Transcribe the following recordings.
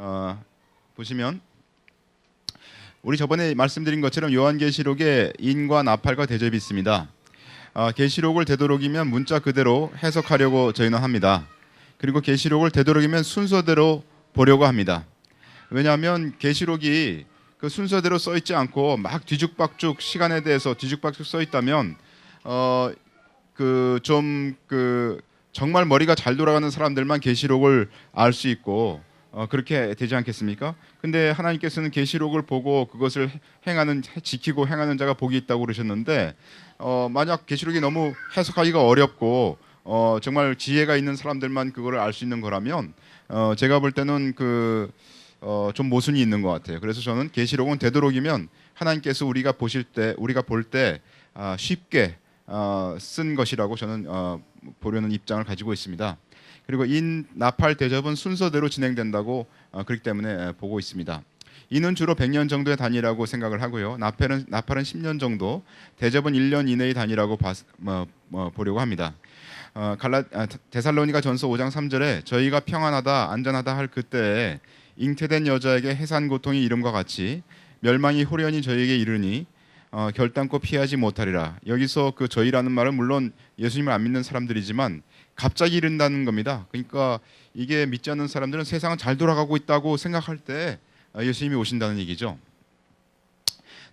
어, 보시면 우리 저번에 말씀드린 것처럼 요한계시록에 인과 나팔과 대접이 있습니다. 어, 계시록을 되도록이면 문자 그대로 해석하려고 저희는 합니다. 그리고 계시록을 되도록이면 순서대로 보려고 합니다. 왜냐하면 계시록이 그 순서대로 써 있지 않고 막 뒤죽박죽 시간에 대해서 뒤죽박죽 써 있다면 어 그 좀그 정말 머리가 잘 돌아가는 사람들만 계시록을 알 수 있고 어 그렇게 되지 않겠습니까? 근데 하나님께서는 계시록을 보고 그것을 행하는 지키고 행하는 자가 복이 있다고 그러셨는데 어 만약 계시록이 너무 해석하기가 어렵고 어 정말 지혜가 있는 사람들만 그거를 알 수 있는 거라면 어 제가 볼 때는 그 어, 좀 모순이 있는 것 같아요. 그래서 저는 계시록은 되도록이면 하나님께서 우리가 보실 때, 우리가 볼때 아, 쉽게 어, 쓴 것이라고 저는 어, 보려는 입장을 가지고 있습니다. 그리고 인 나팔 대접은 순서대로 진행된다고 어, 그렇기 때문에 보고 있습니다. 이는 주로 100년 정도의 단위라고 생각을 하고요. 나팔은 나팔은 10년 정도, 대접은 1년 이내의 단위라고 봐, 뭐, 뭐, 보려고 합니다. 어, 갈라 아, 데살로니가 전서 5장 3절에 저희가 평안하다 안전하다 할 그때에 잉태된 여자에게 해산 고통이 이름과 같이 멸망이 호련히 저에게 이르니 어, 결단코 피하지 못하리라. 여기서 그 저희라는 말은 물론 예수님을 안 믿는 사람들이지만 갑자기 이른다는 겁니다. 그러니까 이게 믿지 않는 사람들은 세상은 잘 돌아가고 있다고 생각할 때 어, 예수님이 오신다는 얘기죠.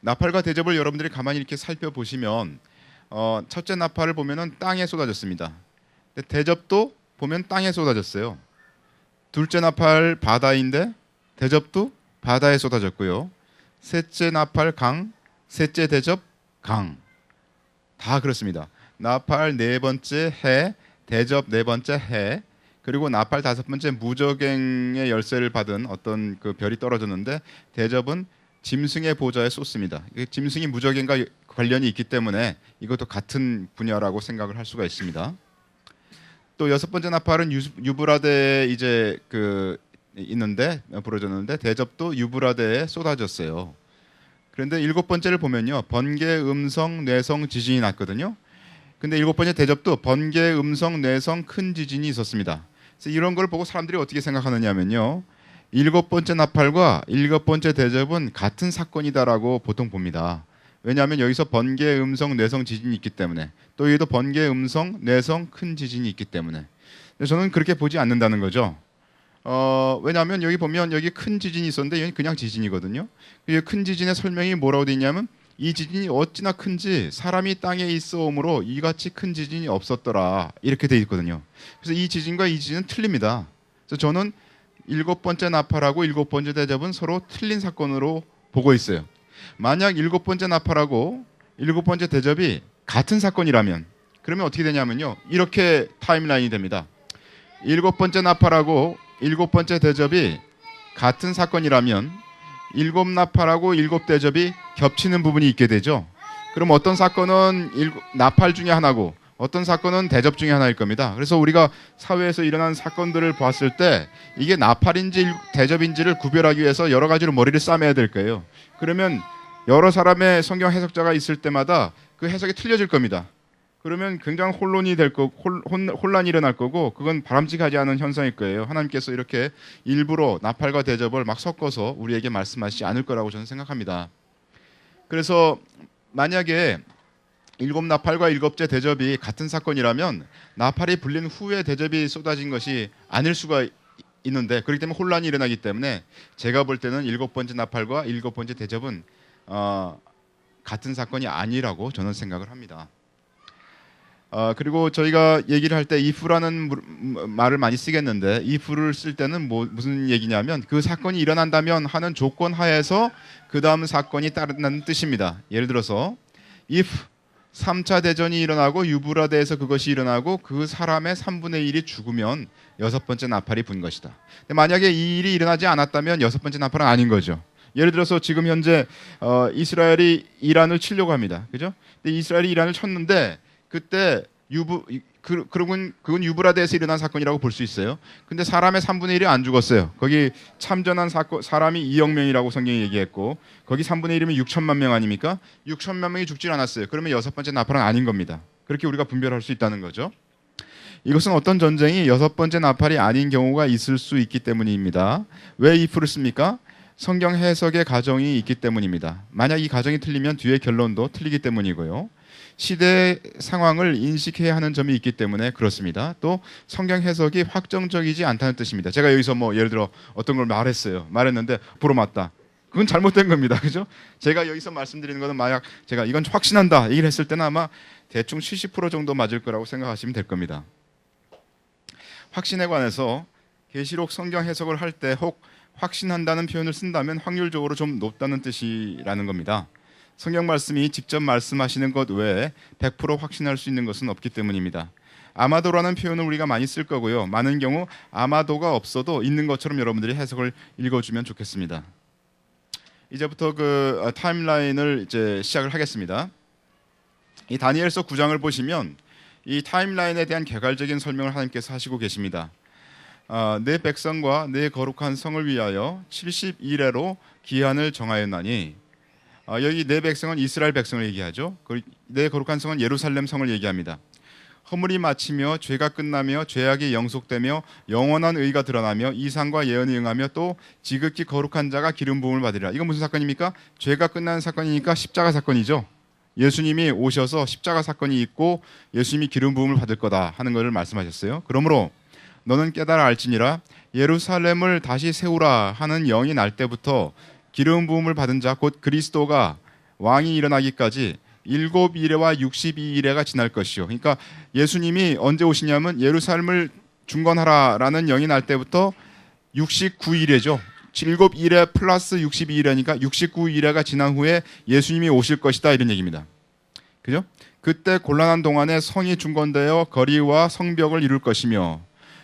나팔과 대접을 여러분들이 가만히 이렇게 살펴보시면 어, 첫째 나팔을 보면은 땅에 쏟아졌습니다. 대접도 보면 땅에 쏟아졌어요. 둘째 나팔 바다인데 대접도 바다에 쏟아졌고요. 셋째 나팔 강, 셋째 대접 강. 다 그렇습니다. 나팔 네 번째 해, 대접 네 번째 해, 그리고 나팔 다섯 번째 무적행의 열쇠를 받은 어떤 그 별이 떨어졌는데 대접은 짐승의 보좌에 쏟습니다. 짐승이 무적행과 관련이 있기 때문에 이것도 같은 분야라고 생각을 할 수가 있습니다. 또 여섯 번째 나팔은 유브라데에 이제 그 있는데 부러졌는데 대접도 유브라데에 쏟아졌어요. 그런데 일곱 번째를 보면요 번개, 음성, 뇌성 지진이 났거든요. 근데 일곱 번째 대접도 번개, 음성, 뇌성 큰 지진이 있었습니다. 그래서 이런 걸 보고 사람들이 어떻게 생각하느냐면요. 일곱 번째 나팔과 일곱 번째 대접은 같은 사건이다라고 보통 봅니다. 왜냐하면 여기서 번개, 음성, 뇌성 지진이 있기 때문에 또 여기도 번개, 음성, 뇌성 큰 지진이 있기 때문에 저는 그렇게 보지 않는다는 거죠. 어, 왜냐하면 여기 보면 여기 큰 지진이 있었는데 여기 그냥 지진이거든요. 큰 지진의 설명이 뭐라고 돼 있냐면 이 지진이 어찌나 큰지 사람이 땅에 있어오므로 이같이 큰 지진이 없었더라 이렇게 돼 있거든요. 그래서 이 지진과 이 지진은 틀립니다. 그래서 저는 일곱 번째 나팔하고 일곱 번째 대접은 서로 틀린 사건으로 보고 있어요. 만약 일곱 번째 나팔하고 일곱 번째 대접이 같은 사건이라면 그러면 어떻게 되냐면요. 이렇게 타임라인이 됩니다. 일곱 번째 나팔하고 일곱 번째 대접이 같은 사건이라면 일곱 나팔하고 일곱 대접이 겹치는 부분이 있게 되죠. 그럼 어떤 사건은 일곱, 나팔 중에 하나고 어떤 사건은 대접 중에 하나일 겁니다. 그래서 우리가 사회에서 일어난 사건들을 봤을 때 이게 나팔인지 대접인지를 구별하기 위해서 여러 가지로 머리를 싸매야 될 거예요. 그러면 여러 사람의 성경 해석자가 있을 때마다 그 해석이 틀려질 겁니다. 그러면 굉장히 혼론이 될 거, 혼, 혼란이 일어날 거고 그건 바람직하지 않은 현상일 거예요. 하나님께서 이렇게 일부러 나팔과 대접을 막 섞어서 우리에게 말씀하시지 않을 거라고 저는 생각합니다. 그래서 만약에 일곱 나팔과 일곱째 대접이 같은 사건이라면 나팔이 불린 후에 대접이 쏟아진 것이 아닐 수가 있는데 그렇기 때문에 혼란이 일어나기 때문에 제가 볼 때는 일곱 번째 나팔과 일곱 번째 대접은 어, 같은 사건이 아니라고 저는 생각을 합니다. 어, 그리고 저희가 얘기를 할 때 if라는 말을 많이 쓰겠는데 if를 쓸 때는 뭐, 무슨 얘기냐면 그 사건이 일어난다면 하는 조건 하에서 그 다음 사건이 따른다는 뜻입니다. 예를 들어서 if 3차 대전이 일어나고 유브라데에서 그것이 일어나고 그 사람의 3분의 1이 죽으면 여섯 번째 나팔이 분 것이다. 만약에 이 일이 일어나지 않았다면 여섯 번째 나팔은 아닌 거죠. 예를 들어서 지금 현재 어, 이스라엘이 이란을 치려고 합니다. 그죠? 근데 이스라엘이 이란을 쳤는데 그때 유부 그, 그건 그건 유브라데에서 일어난 사건이라고 볼 수 있어요. 근데 사람의 3분의 1이 안 죽었어요. 거기 참전한 사건 사람이 2억 명이라고 성경이 얘기했고 거기 3분의 1이면 6천만 명 아닙니까? 6천만 명이 죽질 않았어요. 그러면 여섯 번째 나팔은 아닌 겁니다. 그렇게 우리가 분별할 수 있다는 거죠. 이것은 어떤 전쟁이 여섯 번째 나팔이 아닌 경우가 있을 수 있기 때문입니다. 왜 if를 씁니까? 성경 해석의 가정이 있기 때문입니다. 만약 이 가정이 틀리면 뒤에 결론도 틀리기 때문이고요. 시대 상황을 인식해야 하는 점이 있기 때문에 그렇습니다. 또 성경 해석이 확정적이지 않다는 뜻입니다. 제가 여기서 뭐 예를 들어 어떤 걸 말했어요. 말했는데 보러 맞다. 그건 잘못된 겁니다. 그죠? 제가 여기서 말씀드리는 것은 만약 제가 이건 확신한다 얘기를 했을 때는 아마 대충 70% 정도 맞을 거라고 생각하시면 될 겁니다. 확신에 관해서 계시록 성경 해석을 할 때 혹 확신한다는 표현을 쓴다면 확률적으로 좀 높다는 뜻이라는 겁니다. 성경 말씀이 직접 말씀하시는 것 외에 100% 확신할 수 있는 것은 없기 때문입니다. 아마도라는 표현을 우리가 많이 쓸 거고요. 많은 경우 아마도가 없어도 있는 것처럼 여러분들이 해석을 읽어주면 좋겠습니다. 이제부터 그 어, 타임라인을 이제 시작을 하겠습니다. 이 다니엘서 9장을 보시면 이 타임라인에 대한 개괄적인 설명을 하나님께서 하시고 계십니다. 어, 내 백성과 내 거룩한 성을 위하여 70일에로 기한을 정하였나니 어, 여기 내 백성은 이스라엘 백성을 얘기하죠. 그내 거룩한 성은 예루살렘 성을 얘기합니다. 허물이 마치며 죄가 끝나며 죄악이 영속되며 영원한 의가 드러나며 이상과 예언이 응하며 또 지극히 거룩한 자가 기름 부음을 받으리라. 이건 무슨 사건입니까? 죄가 끝나는 사건이니까 십자가 사건이죠. 예수님이 오셔서 십자가 사건이 있고 예수님이 기름 부음을 받을 거다 하는 것을 말씀하셨어요. 그러므로 너는 깨달아 알지니라 예루살렘을 다시 세우라 하는 영이 날 때부터 기름 부음을 받은 자 곧 그리스도가 왕이 일어나기까지 일곱 일회와 육십이 일회가 지날 것이요. 그러니까 예수님이 언제 오시냐면 예루살렘을 중건하라라는 영이 날 때부터 69일회죠. 일곱 일회 플러스 62일회니까 69일회가 지난 후에 예수님이 오실 것이다 이런 얘기입니다. 그죠? 그때 곤란한 동안에 성이 중건되어 거리와 성벽을 이룰 것이며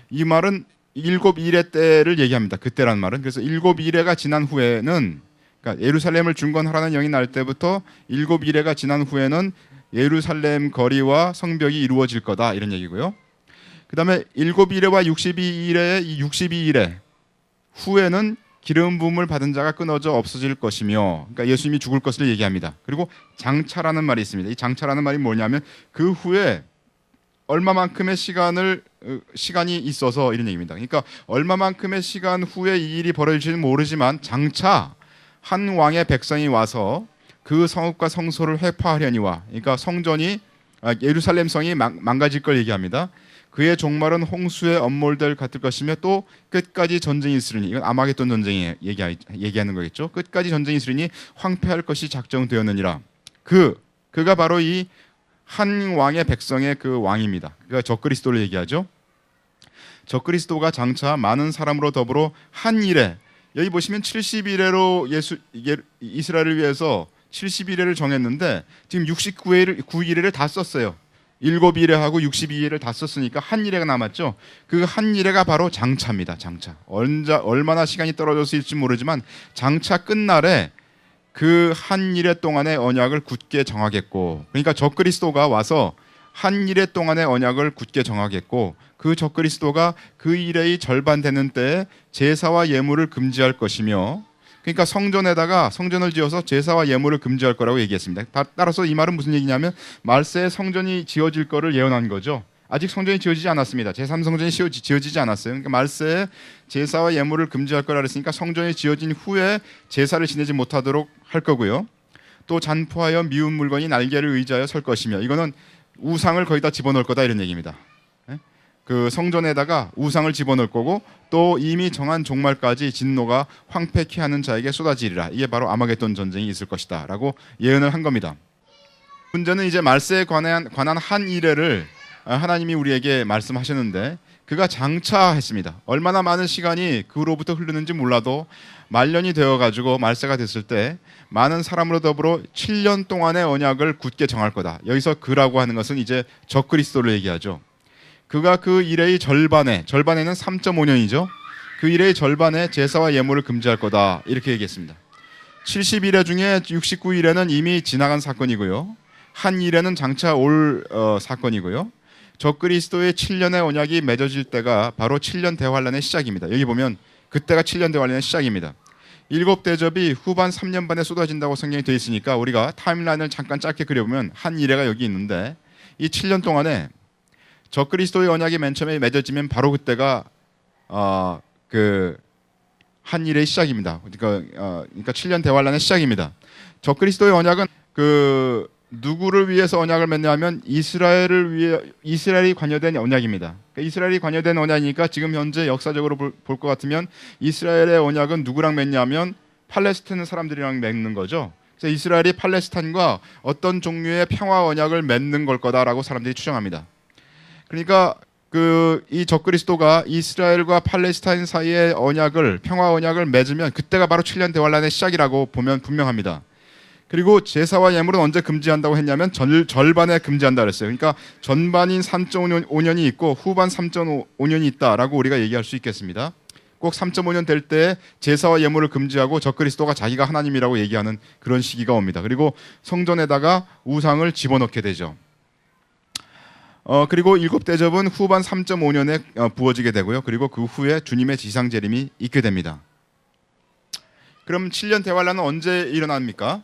이 말은 일곱 일회 때를 얘기합니다. 그때란 말은 그래서 일곱 일회가 지난 후에는 그러니까 예루살렘을 중건하라는 영이 날 때부터 일곱 일회가 지난 후에는 예루살렘 거리와 성벽이 이루어질 거다 이런 얘기고요. 그다음에 일곱 일회와 육십이 일회의 이 육십이 일회 후에는 기름 부음을 받은 자가 끊어져 없어질 것이며 그러니까 예수님이 죽을 것을 얘기합니다. 그리고 장차라는 말이 있습니다. 이 장차라는 말이 뭐냐면 그 후에 얼마만큼의 시간을 어, 시간이 있어서 이런 얘기입니다. 그러니까 얼마만큼의 시간 후에 이 일이 벌어질지는 모르지만 장차 한 왕의 백성이 와서 그 성읍과 성소를 회파하려니와 그러니까 성전이 아, 예루살렘 성이 망 가질 걸 얘기합니다. 그의 종말은 홍수의 엄몰될 같을 것이며 또 끝까지 전쟁이 있으리니 이건 아마겟돈 전쟁이 얘기, 얘기 하는 거겠죠. 끝까지 전쟁이 있으리니 황폐할 것이 작정되었느니라. 그 그가 바로 이 한 왕의 백성의 그 왕입니다. 그가 적그리스도를 얘기하죠. 적그리스도가 장차 많은 사람으로 더불어 한 일에 여기 보시면 70일에로 예수 이스라엘을 위해서 70일을 정했는데 지금 69일 9일을 다 썼어요. 7일에 하고 62일을 다 썼으니까 한 일회가 남았죠. 그 한 일회가 바로 장차입니다. 장차. 얼마나 시간이 떨어졌을지 모르지만 장차 끝날에 그 한 일회 동안의 언약을 굳게 정하겠고 그러니까 적그리스도가 와서 한 일회 동안의 언약을 굳게 정하겠고 그 적그리스도가 그 일의 절반 되는 때에 제사와 예물을 금지할 것이며 그러니까 성전에다가 성전을 지어서 제사와 예물을 금지할 거라고 얘기했습니다. 따라서 이 말은 무슨 얘기냐면 말세에 성전이 지어질 거를 예언한 거죠. 아직 성전이 지어지지 않았습니다. 제3성전이 지어지지 않았어요. 그러니까 말세에 제사와 예물을 금지할 거라 그랬으니까 성전이 지어진 후에 제사를 지내지 못하도록 할 거고요. 또 잔포하여 미운 물건이 날개를 의지하여 설 것이며 이거는 우상을 거의 다 집어넣을 거다 이런 얘기입니다. 그 성전에다가 우상을 집어넣을 거고 또 이미 정한 종말까지 진노가 황폐케 하는 자에게 쏟아지리라. 이게 바로 아마겟돈 전쟁이 있을 것이다라고 예언을 한 겁니다. 문제는 이제 말세에 관한 관한 한 일회를 하나님이 우리에게 말씀하셨는데 그가 장차했습니다. 얼마나 많은 시간이 그로부터 흐르는지 몰라도 말년이 되어 가지고 말세가 됐을 때 많은 사람으로 더불어 7년 동안의 언약을 굳게 정할 거다. 여기서 그라고 하는 것은 이제 적그리스도를 얘기하죠. 그가 그 일의 절반에 절반에는 3.5년이죠. 그 일의 절반에 제사와 예물을 금지할 거다. 이렇게 얘기했습니다. 70일에 중에 69일에는 이미 지나간 사건이고요. 한 일에는 장차 올 어, 사건이고요. 적그리스도의 7년의 언약이 맺어질 때가 바로 7년 대환란의 시작입니다. 여기 보면 그때가 7년 대환란의 시작입니다. 일곱 대접이 후반 3년 반에 쏟아진다고 성경이 되어 있으니까 우리가 타임라인을 잠깐 짧게 그려보면 한 일회가 여기 있는데 이 7년 동안에 저 그리스도의 언약이 맨 처음에 맺어지면 바로 그때가 어, 그 한 일의 시작입니다. 그러니까 어, 그러니까 7년 대환란의 시작입니다. 저 그리스도의 언약은 그 누구를 위해서 언약을 맺냐면 이스라엘을 위해 이스라엘이 관여된 언약입니다. 그러니까 이스라엘이 관여된 언약이니까 지금 현재 역사적으로 볼 것 같으면 이스라엘의 언약은 누구랑 맺냐면 팔레스타인 사람들이랑 맺는 거죠. 그래서 이스라엘이 팔레스타인과 어떤 종류의 평화 언약을 맺는 걸 거다라고 사람들이 추정합니다. 그러니까 그 이 적그리스도가 이스라엘과 팔레스타인 사이의 언약을 평화 언약을 맺으면 그때가 바로 7년 대환란의 시작이라고 보면 분명합니다. 그리고 제사와 예물은 언제 금지한다고 했냐면 절, 절반에 금지한다 그랬어요. 그러니까 전반인 3.5년이 있고 후반 3.5년이 있다라고 우리가 얘기할 수 있겠습니다. 꼭 3.5년 될 때 제사와 예물을 금지하고 적그리스도가 자기가 하나님이라고 얘기하는 그런 시기가 옵니다. 그리고 성전에다가 우상을 집어넣게 되죠. 어, 그리고 일곱 대접은 후반 3.5년에 어, 부어지게 되고요. 그리고 그 후에 주님의 지상 재림이 있게 됩니다. 그럼 7년 대환란은 언제 일어납니까?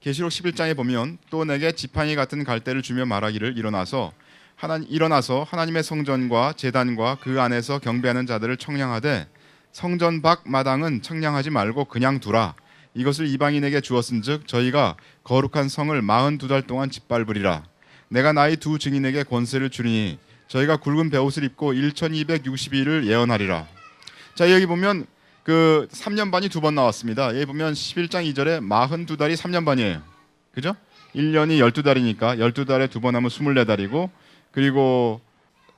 계시록 11장에 보면 또 내게 지팡이 같은 갈대를 주며 말하기를 일어나서 하나 일어나서 하나님의 성전과 제단과 그 안에서 경배하는 자들을 청량하되 성전 밖 마당은 청량하지 말고 그냥 두라. 이것을 이방인에게 주었은즉 저희가 거룩한 성을 마흔 두 달 동안 짓밟으리라. 내가 나의 두 증인에게 권세를 주리니 저희가 굵은 베옷을 입고 1260일을 예언하리라. 자 여기 보면 그 3년 반이 두 번 나왔습니다. 여기 보면 11장 2절에 42달이 3년 반이에요. 그죠? 1년이 12달이니까 12달에 두 번 하면 24달이고 그리고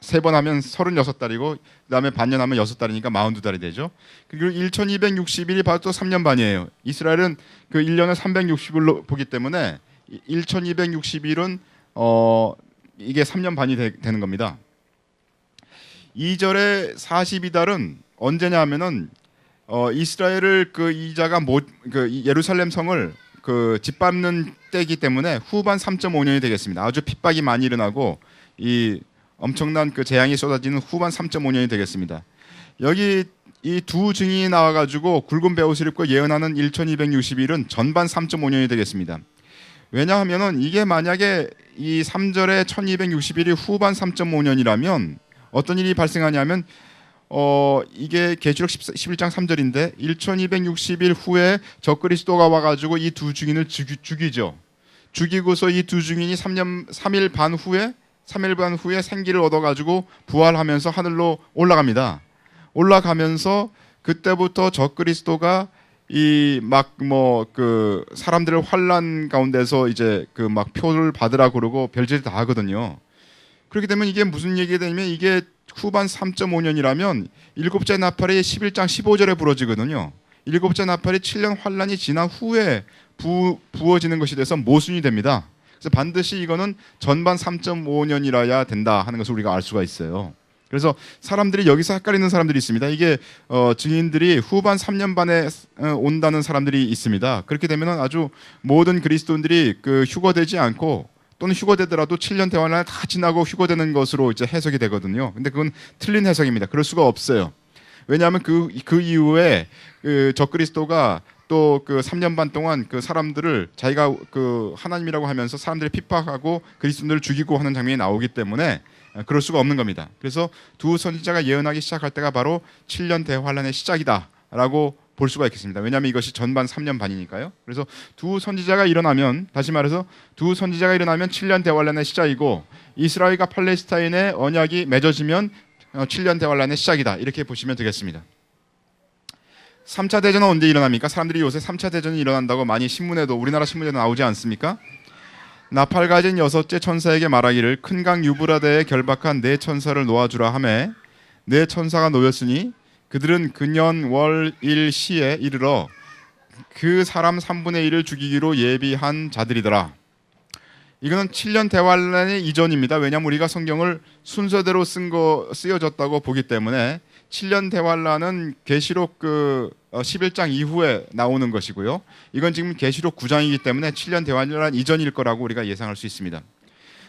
세 번 하면 36달이고 그다음에 반년 하면 6달이니까 42달이 되죠. 그리고 1260일이 바로 또 3년 반이에요. 이스라엘은 그 1년을 360일로 보기 때문에 1260일은 어 이게 3년 반이 되, 는 겁니다. 2절에 42달은 언제냐 하면은 어, 이스라엘을 그 이자가 못, 그 예루살렘 성을 그 짓밟는 때이기 때문에 후반 3.5년이 되겠습니다. 아주 핍박이 많이 일어나고 이 엄청난 그 재앙이 쏟아지는 후반 3.5년이 되겠습니다. 여기 이 두 증인이 나와가지고 굵은 배옷을 입고 예언하는 1260일은 전반 3.5년이 되겠습니다. 왜냐하면은 이게 만약에 이 3절에 1260일이 후반 3.5년이라면 어떤 일이 발생하냐면 어 이게 계시록 11장 3절인데 1260일 후에 적그리스도가 와 가지고 이 두 증인을 죽이, 죠 죽이고서 이 두 증인이 3년 3일 반 후에 3일 반 후에 생기를 얻어 가지고 부활하면서 하늘로 올라갑니다. 올라가면서 그때부터 적그리스도가 이 막 뭐 그 사람들을 환란 가운데서 이제 그 막 표를 받으라 그러고 별짓 다 하거든요. 그렇게 되면 이게 무슨 얘기가 되냐면 이게 후반 3.5년이라면 일곱째 나팔이 11장 15절에 부러지거든요. 일곱째 나팔이 7년 환란이 지난 후에 부, 부어지는 것이 돼서 모순이 됩니다. 그래서 반드시 이거는 전반 3.5년이라야 된다 하는 것을 우리가 알 수가 있어요. 그래서 사람들이 여기서 헷갈리는 사람들이 있습니다. 이게 어, 증인들이 후반 3년 반에 어, 온다는 사람들이 있습니다. 그렇게 되면 아주 모든 그리스도인들이 그 휴거되지 않고 또는 휴거되더라도 7년 대환란을 다 지나고 휴거되는 것으로 이제 해석이 되거든요. 근데 그건 틀린 해석입니다. 그럴 수가 없어요. 왜냐하면 그, 그 이후에 그 적그리스도가 또 그 3년 반 동안 그 사람들을 자기가 그 하나님이라고 하면서 사람들을 핍박하고 그리스도를 죽이고 하는 장면이 나오기 때문에 그럴 수가 없는 겁니다. 그래서 두 선지자가 예언하기 시작할 때가 바로 7년 대환란의 시작이다라고 볼 수가 있겠습니다. 왜냐하면 이것이 전반 3년 반이니까요. 그래서 두 선지자가 일어나면 다시 말해서 두 선지자가 일어나면 7년 대환란의 시작이고 이스라엘과 팔레스타인의 언약이 맺어지면 7년 어, 대환란의 시작이다. 이렇게 보시면 되겠습니다. 3차 대전은 언제 일어납니까? 사람들이 요새 3차 대전이 일어난다고 많이 신문에도 우리나라 신문에도 나오지 않습니까? 나팔 가진 여섯째 천사에게 말하기를 큰 강 유브라데에 결박한 네 천사를 놓아주라 하매 네 천사가 놓였으니 그들은 근년 월 일 시에 이르러 그 사람 3분의 1을 죽이기로 예비한 자들이더라. 이거는 7년 대환란의 이전입니다. 왜냐하면 우리가 성경을 순서대로 쓴 거 쓰여졌다고 보기 때문에 7년 대환란은 계시록 그 11장 어, 이후에 나오는 것이고요. 이건 지금 계시록 9장이기 때문에 7년 대환란 이전일 거라고 우리가 예상할 수 있습니다.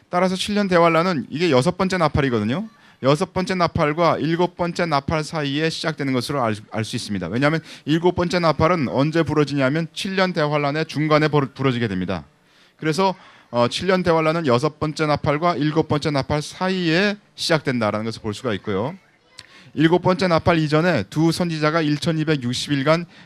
따라서 7년 대환란은 이게 여섯 번째 나팔이거든요. 여섯 번째 나팔과 일곱 번째 나팔 사이에 시작되는 것으로 알 수 있습니다. 왜냐하면 일곱 번째 나팔은 언제 부러지냐면 7년 대환란의 중간에 부러지게 됩니다. 그래서 어, 7년 대환란은 여섯 번째 나팔과 일곱 번째 나팔 사이에 시작된다라는 것을 볼 수가 있고요. 일곱 번째 나팔 이전에 두 선지자가 1260일간